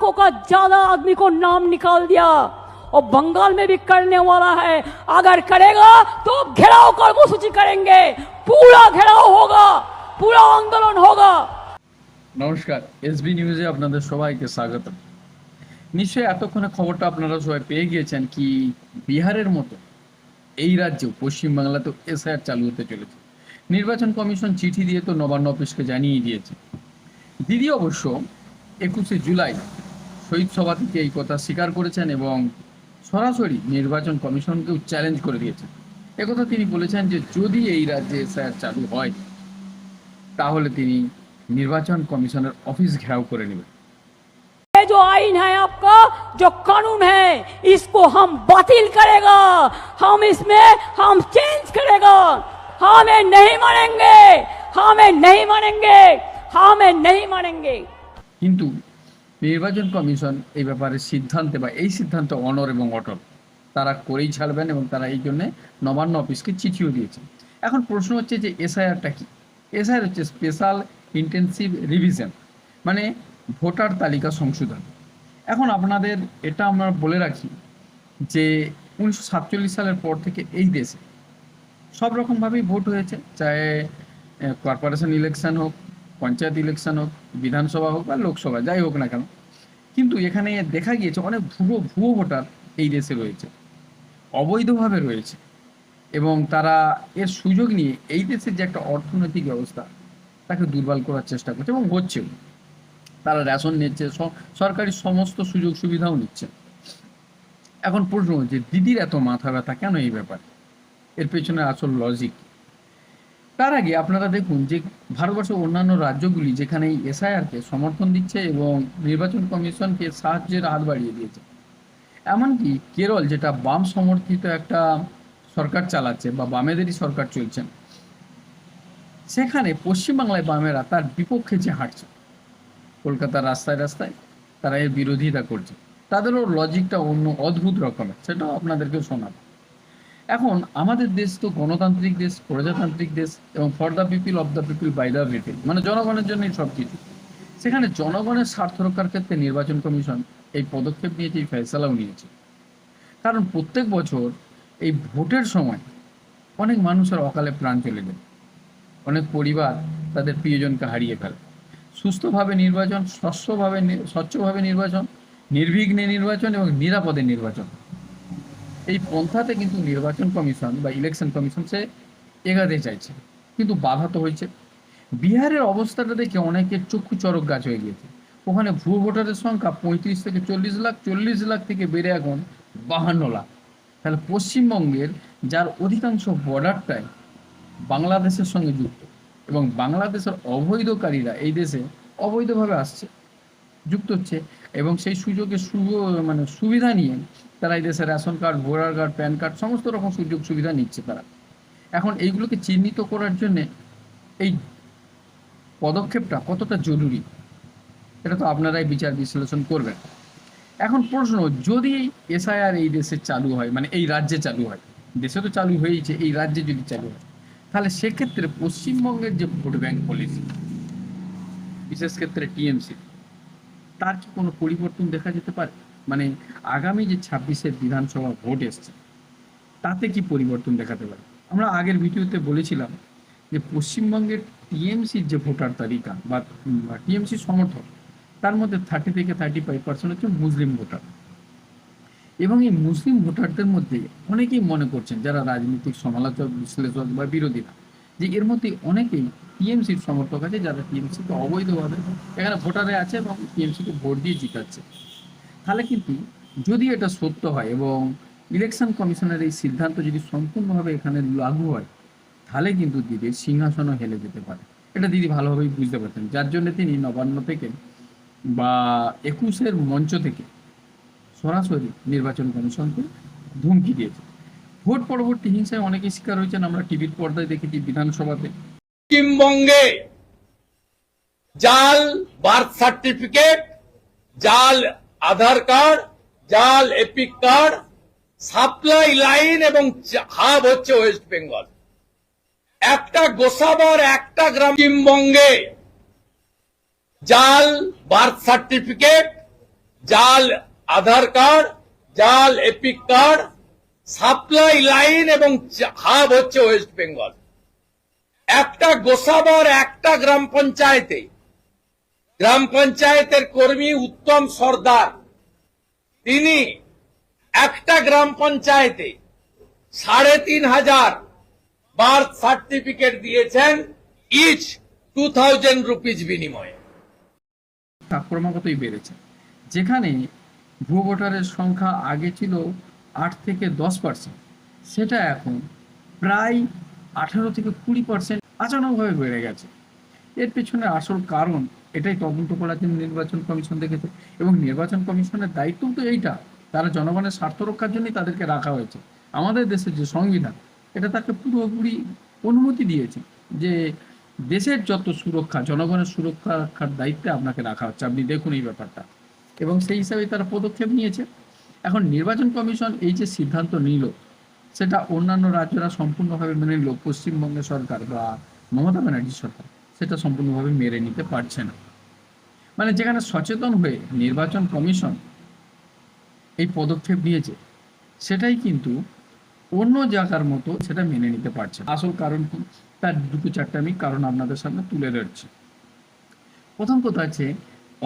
लाखों का ज्यादा आदमी को नाम निकाल दिया और बंगाल में भी करने वाला है अगर करेगा तो घेराव कर्मसूची करेंगे पूरा घेराव होगा पूरा आंदोलन होगा নমস্কার এসবি নিউজে আপনাদের সবাইকে স্বাগত নিশ্চয়ই এতক্ষণে খবরটা আপনারা সবাই পেয়ে গিয়েছেন কি বিহারের মতো এই রাজ্যেও পশ্চিমবাংলাতেও এসআইআর চালু হতে চলেছে নির্বাচন কমিশন চিঠি দিয়ে তো নবান্ন অফিসকে জানিয়ে দিয়েছে দিদি অবশ্য একুশে জুলাই শহীদ সভা থেকে এই কথা স্বীকার করেছেন এবং সরাসরি নির্বাচন কমিশনকেও চ্যালেঞ্জ করে দিয়েছেন একথা তিনি বলেছেন যে যদি এই রাজ্যে এসআইআর চালু হয় তাহলে তিনি নির্বাচন কমিশনের অফিস ঘেরাও করে নেবেন ये जो आइन है आपका जो कानून है इसको हम बातिल करेगा हम इसमें हम चेंज करेगा हमें नहीं मानेंगे हमें नहीं मानेंगे हमें नहीं मानेंगे কিন্তু নির্বাচন কমিশন এই ব্যাপারে সিদ্ধান্তে বা এই সিদ্ধান্ত অনর এবং অটল। তারা করেই ছাড়বেন এবং তারা এই জন্যে নবান্ন অফিসকে চিঠিও দিয়েছে এখন প্রশ্ন হচ্ছে যে এসআইআরটা কি? এসআইআর হচ্ছে স্পেশাল ইন্টেন্সিভ রিভিশন মানে ভোটার তালিকা সংশোধন। এখন আপনাদের এটা আমরা বলে রাখি যে উনিশশো সাতচল্লিশ সালের পর থেকে এই দেশে সব রকমভাবেই ভোট হয়েছে চাহে কর্পোরেশন ইলেকশন হোক পঞ্চায়েত ইলেকশন হোক, বিধানসভা হোক বা লোকসভা, যাই হোক না কেন, কিন্তু এখানে দেখা গিয়েছে অনেক ভুয়ো ভুয়ো ভোটার এই দেশে রয়েছে, অবৈধভাবে রয়েছে এবং তারা এর সুযোগ নিয়ে এই দেশের যে একটা অর্থনৈতিক ব্যবস্থা, তাকে দুর্বল করার চেষ্টা করছে এবং হচ্ছেও। তারা রেশন নিচ্ছে সরকারি সমস্ত সুযোগ সুবিধাও নিচ্ছে। এখন প্রশ্ন হচ্ছে দিদির এত মাথা ব্যথা কেন এই ব্যাপারে? এর পেছনে আসল লজিক তার আগে আপনারা দেখুন যে ভারতবর্ষের অন্যান্য রাজ্যগুলি যেখানে এই এসআইআরকে সমর্থন দিচ্ছে এবং নির্বাচন কমিশনকে সাহায্যের হাত বাড়িয়ে দিয়েছে। এমনকি কেরল যেটা বাম সমর্থিত একটা সরকার চালাচ্ছে বা বামেদেরই সরকার চলছে, সেখানে পশ্চিমবাংলায় বামেরা তার বিপক্ষে যে হাঁটছে, কলকাতার রাস্তায় রাস্তায় তারা এর বিরোধিতা করছে। তাদেরও লজিকটা অন্য অদ্ভুত রকমের, সেটাও আপনাদেরকে শোনাবো। এখন আমাদের দেশ তো গণতান্ত্রিক দেশ, প্রজাতান্ত্রিক দেশ এবং for the people of the people by the people মানে জনগণের জন্যই সব কিছু সেখানে জনগণের স্বার্থ রক্ষার ক্ষেত্রে নির্বাচন কমিশন এই পদক্ষেপ নিয়েছে, এই ফেসলাও নিয়েছে। কারণ প্রত্যেক বছর এই ভোটের সময় অনেক মানুষের অকালে প্রাণ চলে যায়। অনেক পরিবার তাদের প্রিয়জনকে হারিয়ে ফেলে। সুস্থভাবে নির্বাচন, স্বচ্ছভাবে স্বচ্ছভাবে নির্বাচন, নির্বিঘ্নে নির্বাচন এবং নিরাপদে নির্বাচন। এই পন্থাতে কিন্তু নির্বাচন কমিশন বা ইলেকশন কমিশন সে এগাতে চাইছে। কিন্তু বাধা তো হয়েছে। বিহারের অবস্থাটা দেখে অনেকের চক্ষু চরক গাছ হয়ে গিয়েছে। ওখানে ভুয়ো ভোটারের সংখ্যা পঁয়ত্রিশ থেকে চল্লিশ লাখ চল্লিশ লাখ থেকে বেড়ে এখন বাহান্ন লাখ। তাহলে পশ্চিমবঙ্গের যার অধিকাংশ বর্ডারটাই বাংলাদেশের সঙ্গে যুক্ত এবং বাংলাদেশের অবৈধকারীরা এই দেশে অবৈধভাবে আসছে। যুক্ত হচ্ছে এবং সেই সুযোগে সু- মানে সুবিধা নিয়ে তারা এই দেশে ration card, voter card, PAN card, সমস্ত রকম সুযোগ সুবিধা নিচ্ছে তারা। এখন এইগুলোকে চিহ্নিত করার জন্যে এই পদক্ষেপটা কতটা জরুরি, এটা তো আপনারাই বিচার বিশ্লেষণ করবেন। এখন প্রশ্ন, যদি এসআইআর এই দেশে চালু হয় মানে এই রাজ্যে চালু হয়, দেশে তো চালু হয়েছে এই রাজ্যে যদি চালু হয়, তাহলে সেক্ষেত্রে পশ্চিমবঙ্গের যে ভোট ব্যাংক পলিসি, বিশেষ ক্ষেত্রে টিএমসি তার কি কোনো পরিবর্তন দেখা যেতে পারে? মানে আগামী যে ছাব্বিশের বিধানসভা ভোট এসছে, তাতে কি পরিবর্তন দেখাতে পারে? আমরা আগের ভিডিওতে বলেছিলাম যে পশ্চিমবঙ্গের টিএমসির যে ভোটার তালিকা বা টিএমসি সমর্থক, তার মধ্যে থার্টি থেকে থার্টি ফাইভ পার্সেন্ট হচ্ছে মুসলিম ভোটার। এবং এই মুসলিম ভোটারদের মধ্যে অনেকেই মনে করছেন, যারা রাজনৈতিক সমালোচক, বিশ্লেষক বা বিরোধীরা যে এর মধ্যে অনেকেই টিএমসির সমর্থক আছে, যারা টিএমসিকে অবৈধভাবে এখানে ভোটারে আছে এবং টিএমসিকে ভোট দিয়ে জিতাচ্ছে। তাহলে কিন্তু যদি এটা সত্য হয় এবং ইলেকশন কমিশনের এই সিদ্ধান্ত যদি সম্পূর্ণভাবে এখানে লাগু হয়, তাহলে কিন্তু দিদির সিংহাসনও হেলে যেতে পারে। এটা দিদি ভালোভাবেই বুঝতে পারতেন যার জন্য তিনি নবান্ন থেকে বা একুশের মঞ্চ থেকে সরাসরি নির্বাচন কমিশনকে ধুমকি দিয়েছে ভোট পরবর্তী হিংসায় অনেকেই শিকার হয়েছেন। আমরা টিভির পর্দায় দেখেছি বিধানসভাতে। পশ্চিমবঙ্গে জাল বার্থ সার্টিফিকেট, জাল আধার কার্ড, জাল এপিক কার্ড, সাপ্লাই লাইন এবং হাব হচ্ছে ওয়েস্ট বেঙ্গল। একটা গোসাবার, একটা গ্রাম পশ্চিমবঙ্গে জাল বার্থ সার্টিফিকেট, জাল আধার কার্ড, জাল এপিক কার্ড, সাপ্লাই লাইন এবং হাব হচ্ছে ওয়েস্ট বেঙ্গল। একটা গোসাবার একটা গ্রাম পঞ্চায়েতে। গ্রাম পঞ্চায়েতের কর্মী উত্তম সর্দার। তিনি একটা গ্রাম পঞ্চায়েতে সাড়ে তিন হাজার বার্থ সার্টিফিকেট দিয়েছেন ইচ টু থাউজেন্ড রুপিজ বিনিময়ে। ক্রমাগতই বেড়েছে। যেখানে ভুয়ো ভোটারের সংখ্যা আগে ছিল আট থেকে দশ পার্সেন্ট সেটা এখন প্রায় আঠারো থেকে কুড়ি পার্সেন্ট আচানকভাবে বেড়ে গেছে। এর পেছনে আসল কারণ এটাই তদন্ত করার জন্য নির্বাচন কমিশন দেখেছে এবং নির্বাচন কমিশনের দায়িত্ব তো এইটা, তারা জনগণের স্বার্থ রক্ষার জন্যই তাদেরকে রাখা হয়েছে। আমাদের দেশের যে সংবিধান, এটা তাকে পুরোপুরি অনুমতি দিয়েছে যে দেশের যত সুরক্ষা, জনগণের সুরক্ষা রাখার দায়িত্বে আপনাকে রাখা হচ্ছে। আপনি দেখুন এই ব্যাপারটা। এবং সেই হিসাবে তারা পদক্ষেপ নিয়েছে। এখন নির্বাচন কমিশন এই যে সিদ্ধান্ত নিল সেটা অন্যান্য রাজ্যরা সম্পূর্ণভাবে মেনে নিল, পশ্চিমবঙ্গের সরকার বা মমতা ব্যানার্জি সরকার, সেটা সম্পূর্ণভাবে মেনে নিতে পারছে না। মানে যেখানে সচেতন হয়ে নির্বাচন কমিশন এই পদক্ষেপ নিয়েছে, সেটাই কিন্তু অন্য জায়গার মতো সেটা মেনে নিতে পারছে আসল কারণ কি? তার দুটো চারটে আমি কারণ আপনাদের সামনে তুলে ধরছি। প্রথম কথা আছে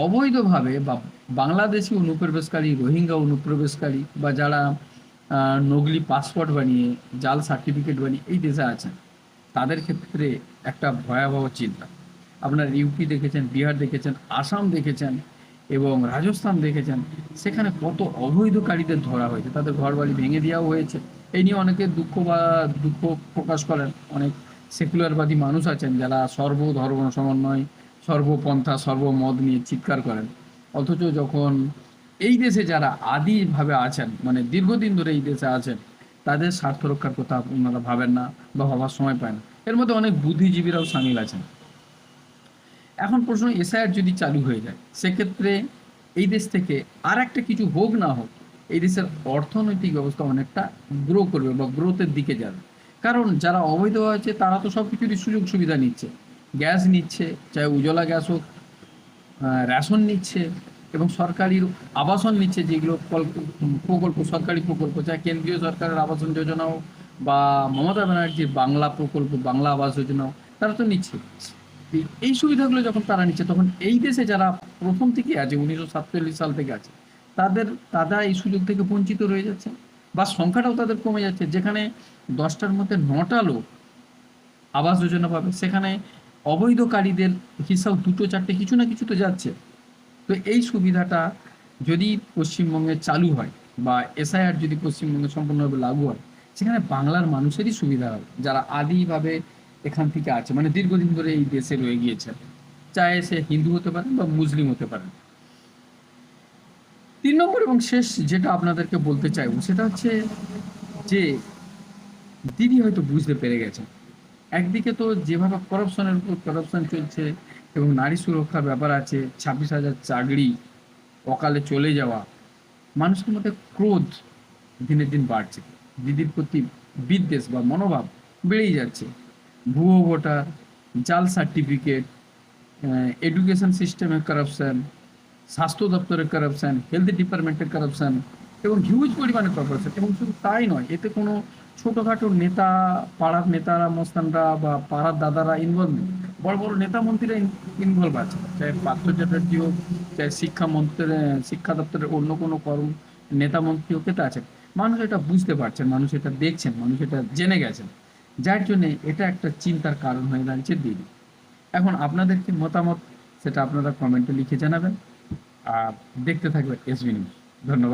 অবৈধভাবে বা বাংলাদেশি অনুপ্রবেশকারী, রোহিঙ্গা অনুপ্রবেশকারী বা যারা নকলি পাসপোর্ট বানিয়ে, জাল সার্টিফিকেট বানিয়ে এই দেশে আছেন তাদের ক্ষেত্রে একটা ভয়াবহ চিন্তা। আপনার ইউপি দেখেছেন, বিহার দেখেছেন, আসাম দেখেছেন এবং রাজস্থান দেখেছেন, সেখানে কত অবৈধকারীদের ধরা হয়েছে। তাদের ঘরবাড়ি ভেঙে দেওয়াও হয়েছে। এই নিয়ে অনেকে দুঃখ বা দুঃখ প্রকাশ করেন। অনেক সেকুলারবাদী মানুষ আছেন যারা সর্বধর্ম সমন্বয়, সর্বপন্থা, সর্বমত নিয়ে চিৎকার করেন। অথচ যখন এই দেশে যারা আদিভাবে আছেন মানে দীর্ঘদিন ধরে এই দেশে আছেন, তাদের স্বার্থ রক্ষার কথা ওনারা ভাবেন না বা ভাবার সময় পায় না। এর মধ্যে অনেক বুদ্ধিজীবীরাও সামিল আছেন। এখন প্রশ্ন, এসআইআর যদি চালু হয়ে যায়, সেক্ষেত্রে এই দেশ থেকে আর একটা কিছু হোক না হোক, এই দেশের অর্থনৈতিক ব্যবস্থা অনেকটা গ্রো করবে বা গ্রোথের দিকে যাবে। কারণ যারা অবৈধ আছে, তারা তো সব কিছুরই সুযোগ সুবিধা নিচ্ছে। গ্যাস নিচ্ছে, চাই উজ্জ্বলা গ্যাস হোক রেশন নিচ্ছে এবং সরকারি আবাসন নিচ্ছে যেগুলো প্রকল্প, সরকারি প্রকল্প চাই কেন্দ্রীয় সরকারের আবাসন যোজনা হোক বা মমতা ব্যানার্জির বাংলা প্রকল্প, বাংলা আবাস যোজনা তারা তো নিচ্ছে। এই সুবিধাগুলো যখন তারা নিচ্ছে, তখন এই দেশে যারা প্রথম থেকে আছে, উনিশশো সাতচল্লিশ সাল থেকে আছে, তাদের, তারা এই সুযোগ থেকে বঞ্চিত রয়ে যাচ্ছে বা সংখ্যাটাও তাদের কমে যাচ্ছে। যেখানে দশটার মধ্যে নটা লোক আবাস যোজনা পাবে, সেখানে অবৈধকারীদের হিসাব দুটো, চারটে কিছু না কিছু তো যাচ্ছে। তো এই সুবিধাটা যদি পশ্চিমবঙ্গে চালু হয় বা এসআইআর যদি পশ্চিমবঙ্গে সম্পূর্ণভাবে লাগু হয়, সেখানে বাংলার মানুষেরই সুবিধা হবে, যারা আদিভাবে এখান থেকে আছে মানে দীর্ঘদিন ধরে এই দেশে রয়ে গিয়েছে। চাहे সে হিন্দু হতে পারেন বা মুসলিম হতে পারেন। তিন নম্বর এবং শেষ যেটা আপনাদেরকে বলতে চাইব, সেটা হচ্ছে যে দিদি হয়তো বুঝতে পেরে গেছেন। একদিকে তো যেভাবে করাপশনের উপর করাপশন চলছে এবং নারী সুরক্ষার ব্যাপার আছে, ছাব্বিশ হাজার চাকরি অকালে চলে যাওয়া, মানুষের মধ্যে ক্রোধ দিনের দিন বাড়ছে। দিদির প্রতি বিদ্বেষ বা মনোভাব বেড়েই যাচ্ছে। ভুয়ো ভোটার, জাল সার্টিফিকেট এডুকেশন সিস্টেমের কারাপশন স্বাস্থ্য দপ্তরের কারাপশন হেলথ ডিপার্টমেন্টের কারাপশন এবং হিউজ পরিমাণে কারাপশন এবং শুধু তাই নয়, এতে কোনো ছোটোখাটো নেতা, পাড়ার নেতারা, মস্তানরা বা পাড়ার দাদারা ইনভলভ নেই। বড় বড় নেতা মন্ত্রীরা ইনভলভ আছে। চাই পার্থ চ্যাটার্জি হোক চাই শিক্ষা মন্ত্রের শিক্ষা দপ্তরের অন্য কোনো কর্ম নেতা মন্ত্রী হোক এটা আছে। মানুষ এটা বুঝতে পারছেন, মানুষ এটা দেখছেন, মানুষ এটা জেনে গেছেন। যার জন্যে এটা একটা চিন্তার কারণ হয়ে দাঁড়িয়েছে দিদি। এখন আপনাদের কি মতামত, সেটা আপনারা কমেন্টে লিখে জানাবেন। আর দেখতে থাকবেন এসবি নিউজ ধন্যবাদ।